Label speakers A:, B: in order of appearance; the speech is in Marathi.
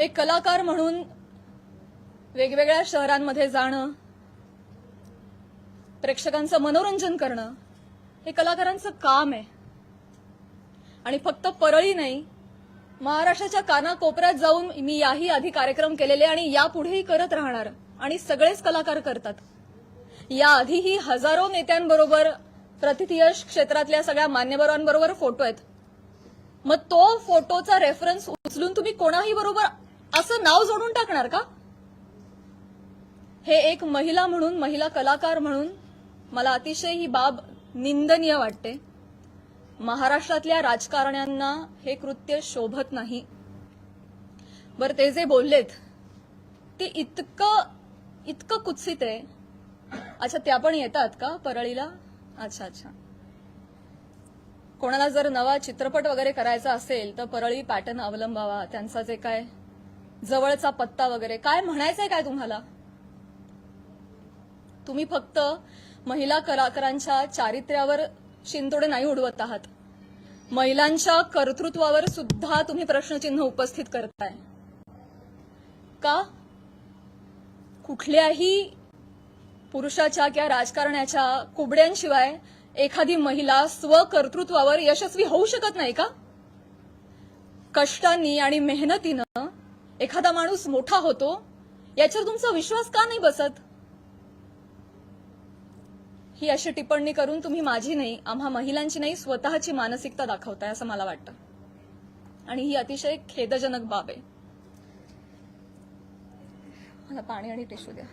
A: एक कलाकार म्हणून वेगवेगळ्या शहरांमध्ये जाणं प्रेक्षकांचं मनोरंजन करणं हे कलाकारांचं काम आहे. आणि फक्त परळी नाही महाराष्ट्राच्या कानाकोपऱ्यात जाऊन मी याही आधी कार्यक्रम केलेले आणि यापुढेही करत राहणार आणि सगळेच कलाकार करतात. याआधीही हजारो नेत्यांबरोबर प्रतिथयश क्षेत्रातल्या सगळ्या मान्यवरांबरोबर फोटो आहेत. मग तो फोटोचा रेफरन्स उचलून तुम्ही कोणाही बरोबर असं नाव जोडून टाकणार का? हे एक महिला म्हणून महिला कलाकार म्हणून मला अतिशय ही बाब निंदनीय वाटते. महाराष्ट्रातल्या राजकारण्यांना हे कृत्य शोभत नाही. बरं ते जे बोललेत ते इतकं इतकं कुत्सित आहे. अच्छा त्या पण येतात का परळीला? अच्छा अच्छा. कोणाला जर नवा चित्रपट वगैरे करायचा असेल तर परळी पॅटर्न अवलंबावा. त्यांचा जे काय जवळचा पत्ता वगैरे. काय म्हणायचंय काय तुम्हाला? तुम्ही फक्त महिला कलाकारांच्या चारित्र्यावर शिंतोडे नाही उडवत आहात. महिलांच्या कर्तृत्वावर सुद्धा तुम्ही प्रश्नचिन्ह उपस्थित करताय. का? कुठल्याही पुरुषाच्या किंवा राजकारण्याच्या कुबड्यांशिवाय एखादी महिला स्वकर्तृत्वावर यशस्वी होऊ शकत नाही का? कष्टांनी आणि मेहनतीनं एखादा माणूस मोठा होतो याच्यावर तुमचा विश्वास का नाही बसत? ही अशी टिप्पणी करून तुम्ही माझी नाही आम्हा महिलांची नाही स्वतःची मानसिकता दाखवताय असं मला वाटतं. आणि ही अतिशय खेदजनक बाब आहे. मला पाणी आणि टिश्यू द्या.